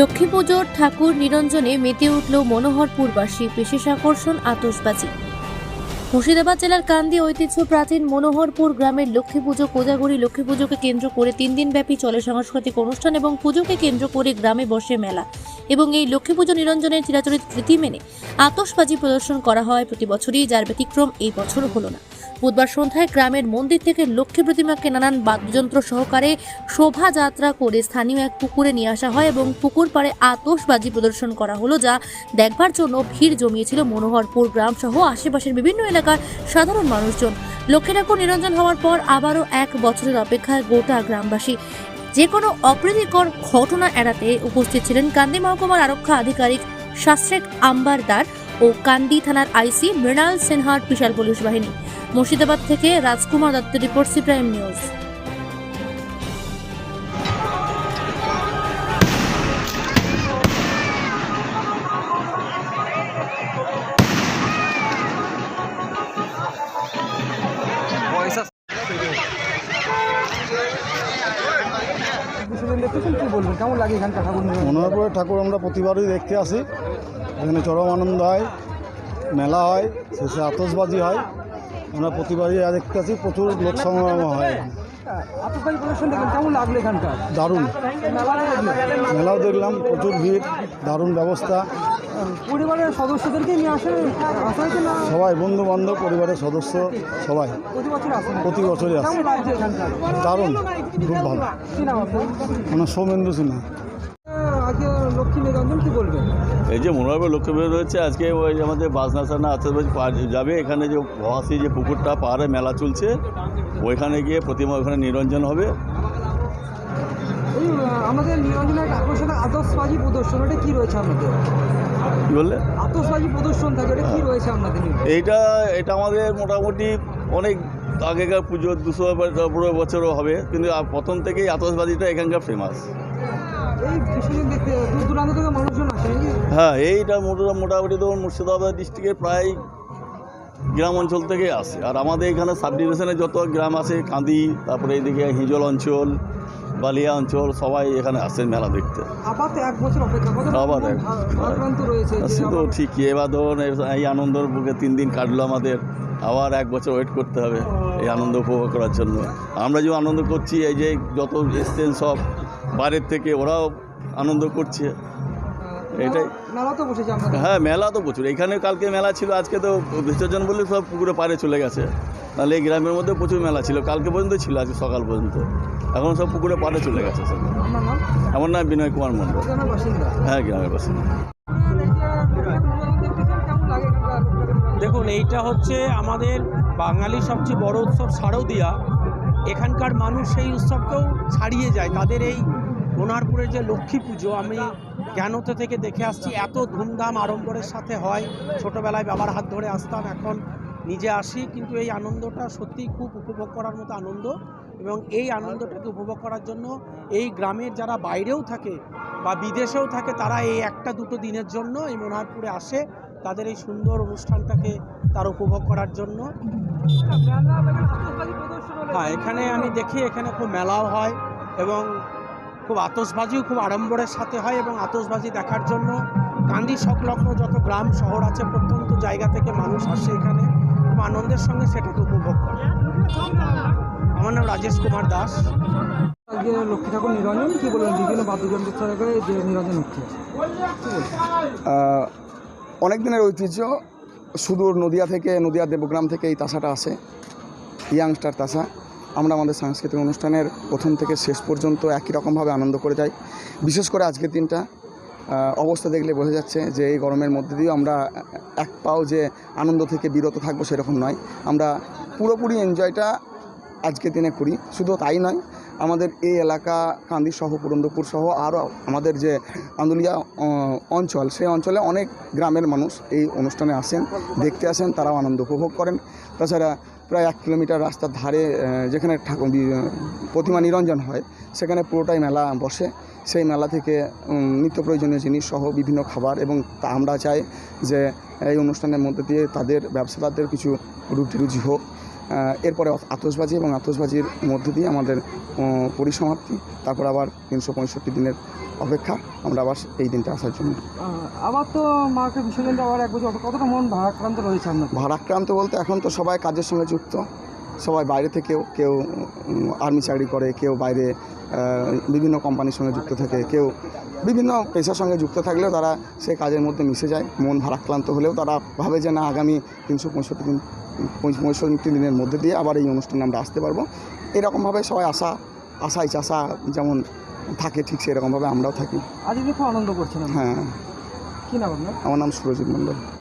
লক্ষ্মী পুজোর ঠাকুর নিরঞ্জনে মেতে উঠল মনোহরপুরবাসী, বিশেষ আকর্ষণ আতশবাজি। মুর্শিদাবাদ জেলার কান্দি ঐতিহ্য প্রাচীন মনোহরপুর গ্রামের লক্ষ্মী পুজো কোজাগরি লক্ষ্মী পুজোকে কেন্দ্র করে তিন দিন ব্যাপী চলে সাংস্কৃতিক অনুষ্ঠান এবং পুজোকে কেন্দ্র করে গ্রামে বসে মেলা। এবং এই লক্ষ্মী পুজো নিরঞ্জনের চিরাচরিত রীতি মেনে আতসবাজি প্রদর্শন করা হয় প্রতি বছরই, যার ব্যতিক্রম এই বছর হলো না। বুধবার সন্ধ্যায় গ্রামের মন্দির থেকে লক্ষ্মী প্রতিমাকে নানান বাদ্যযন্ত্র সহকারে শোভাযাত্রা করে স্থানীয় এক পুকুরে নিয়ে আসা হয় এবং পুকুর পাড়ে আতশবাজি প্রদর্শন করা হলো যা দেখবার জন্য ভিড় জমিয়েছিল মনোহরপুর গ্রাম সহ আশেপাশের বিভিন্ন এলাকার সাধারণ মানুষজন। লক্ষ্মী ঠাকুর নিরঞ্জন হওয়ার পর আবারও এক বছরের অপেক্ষায় গোটা গ্রামবাসী যে কোনো অপ্রীতিকর ঘটনা এড়াতে উপস্থিত ছিলেন কান্দি মহকুমার আরক্ষা আধিকারিক শাস্ত্রেক আম্বারদার ও কান্দি থানার আইসি মৃণাল সিনহার বিশাল পুলিশ বাহিনী। মুর্শিদাবাদ থেকে Rajkumar Dutta report prime news. কেমন লাগে ঠাকুর ঠাকুর আমরা প্রতিবারই দেখতে আসি। এখানে চরম আনন্দ হয়, মেলা হয়, শেষে আতসবাজি হয়। আমরা প্রতিবারই দেখতে আসি প্রচুর লোক সমাগম হয়। দারুণ। মেলা মেলাও দেখলাম, প্রচুর ভিড়, দারুণ ব্যবস্থা। পরিবারের সদস্যদেরকে নিয়ে আসে সবাই বন্ধু বান্ধব পরিবারের সদস্য, সবাই। প্রতি বছরই আসে। দারুণ, খুব ভালো। মানে সৌমেন্দ্র সিনহা। কি বলবেন এই যে মনোরমা লক্ষ্য বের হচ্ছে আজকে ওই আমাদের বাসনা সানা আতসবাজি পার যাবে এখানে যে ভহাসি যে পুকুরটা পাহাড়ে মেলা চলছে ওইখানে গিয়ে প্রতিমা ওখানে নিরঞ্জন হবে। আমাদের নিরঞ্জনের একটা আকর্ষণীয় আতসবাজি প্রদর্শন ওটা কি রয়েছে আপনাদের কী বললে? আতসবাজি প্রদর্শন থাকে ওটা কি রয়েছে আপনাদের এইটা এটা আমাদের মোটামুটি অনেক আগেকার পুজো দুশো পুরো বছরও হবে কিন্তু প্রথম থেকেই আতসবাজিটা এখানকার ফেমাস হ্যাঁ এইটা মোটা মোটামুটি তো মুর্শিদাবাদ ডিস্ট্রিক্টের প্রায় গ্রাম অঞ্চল থেকে আসে। আর আমাদের এখানে সাব ডিভিশনে যত গ্রাম আছে কাঁদি তারপরে এইদিকে হিজল অঞ্চল বালিয়া অঞ্চল সবাই এখানে আসেন মেলা দেখতে। আবার সে তো ঠিকই। এবার ধরুন এই- এই আনন্দর বুকে তিন দিন কাটলো আমাদের। আবার এক বছর ওয়েট করতে হবে এই আনন্দ উপভোগ করার জন্য। আমরা যে আনন্দ করছি এই যে যত এসছেন সব বাইরের থেকে ওরাও আনন্দ করছে। এটাই। মেলা তো বসেছে আমাদের। হ্যাঁ মেলা তো প্রচুর। এখানে কালকে মেলা ছিল আজকে তো বিসর্জন বলে সব পুকুরে পাড়ে চলে গেছে। তাহলে এই গ্রামের মধ্যে প্রচুর মেলা ছিল কালকে পর্যন্ত ছিল আজকে সকাল পর্যন্ত। এখন সব পুকুরে পাড়ে চলে গেছে সব। আমার নাম বিনয় কুমার মণ্ডল। বাসিন্দা? হ্যাঁ গ্রামের পাশে দেখুন এইটা হচ্ছে আমাদের বাঙালির সবচেয়ে বড় উৎসব শারদীয়া। এখানকার মানুষ সেই উৎসবকেও ছাড়িয়ে যায়। তাদের এই কোনারপুরের যে লক্ষ্মী পুজো, আমি জ্ঞানত থেকে দেখে আসছি, এত ধুমধাম আড়ম্বরের সাথে হয়। ছোটোবেলায় বাবার হাত ধরে আসতাম, এখন নিজে আসি, কিন্তু এই আনন্দটা সত্যিই খুব উপভোগ করার মতো আনন্দ এবং এই আনন্দটাকে উপভোগ করার জন্য এই গ্রামের যারা বাইরেও থাকে বা বিদেশেও থাকে, তারা এই একটা দুটো দিনের জন্য এই মনোহরপুরে আসে। তাদের এই সুন্দর অনুষ্ঠানটাকে তার উপভোগ করার জন্য। হ্যাঁ এখানে আমি দেখি এখানে খুব মেলাও হয় এবং খুব আতশবাজিও খুব আড়ম্বরের সাথে হয় এবং আতশবাজি দেখার জন্য গান্ধী সংলগ্ন যত গ্রাম শহর আছে প্রত্যন্ত জায়গা থেকে মানুষ আসে এখানে। খুব আনন্দের সঙ্গে সেটাকে উপভোগ করে। আমার নাম রাজেশ কুমার দাস। আজকে লক্ষ্মী ঠাকুর নিরঞ্জন কি বলবেন? বিভিন্ন বাদ্যযন্ত্র সহকারে যে নিরঞ্জন হচ্ছে অনেক দিনের ঐতিহ্য। সুদূর নদিয়া থেকে, নদিয়া দেবগ্রাম থেকে এই তাসাটা আসে। ইয়াংস্টার তাসা। আমরা আমাদের সাংস্কৃতিক অনুষ্ঠানের প্রথম থেকে শেষ পর্যন্ত একই রকমভাবে আনন্দ করে যাই। বিশেষ করে আজকের দিনটা অবস্থা দেখলে বোঝা যাচ্ছে যে এই গরমের মধ্যে দিয়েও আমরা এক পাও যে আনন্দ থেকে বিরত থাকব সেরকম নয়। আমরা পুরোপুরি এনজয়টা আজকের দিনে করি। শুধু তাই নয় আমাদের এই এলাকা, কান্দি সহ, পুরন্দপুর সহ আরও আমাদের যে আন্দুলিয়া অঞ্চল, সেই অঞ্চলে অনেক গ্রামের মানুষ এই অনুষ্ঠানে আসেন, দেখতে আসেন, তারাও আনন্দ উপভোগ করেন। তাছাড়া প্রায় এক কিলোমিটার রাস্তার ধারে যেখানে ঠাকুর প্রতিমা নিরঞ্জন হয়, সেখানে পুরোটাই মেলা বসে। সেই মেলা থেকে নিত্য প্রয়োজনীয় জিনিস সহ বিভিন্ন খাবার এবং তা আমরা চাই যে এই অনুষ্ঠানের মধ্যে দিয়ে তাদের, ব্যবসাদারদের কিছু রুটি রুজি হোক। এরপরে আতসবাজি এবং আতসবাজির মধ্যে দিয়ে আমাদের পরিসমাপ্তি। তারপর আবার তিনশো পঁয়ষট্টি দিনের অপেক্ষা। আমরা আবার এই দিনটা আসার জন্য। আবার তো মাকে বিসর্জন দেওয়ার এক বছর কতটা মন ভারাক্রান্ত রয়েছে আপনার? ভারাক্রান্ত বলতে এখন তো সবাই কাজের সঙ্গে যুক্ত। সবাই বাইরে থেকেও কেউ আর্মি চাকরি করে কেউ বাইরে বিভিন্ন কোম্পানির সঙ্গে যুক্ত থাকে কেউ বিভিন্ন পেশার সঙ্গে যুক্ত থাকলেও তারা সে কাজের মধ্যে মিশে যায়। মন ভারাক্রান্ত হলেও তারা ভাবে যে না আগামী তিনশো পঁয়ষট্টি দিন পঁয়ষট্টি দিনের মধ্যে দিয়ে আবার এই অনুষ্ঠানে আমরা আসতে পারব। এরকমভাবে সবাই আশা আশাই চাষা যেমন থাকে ঠিক সেরকমভাবে আমরাও থাকি। আজকে খুব আনন্দ করছিলাম হ্যাঁ। কী নাম আপনার? আমার নাম সুরজিৎ মণ্ডল।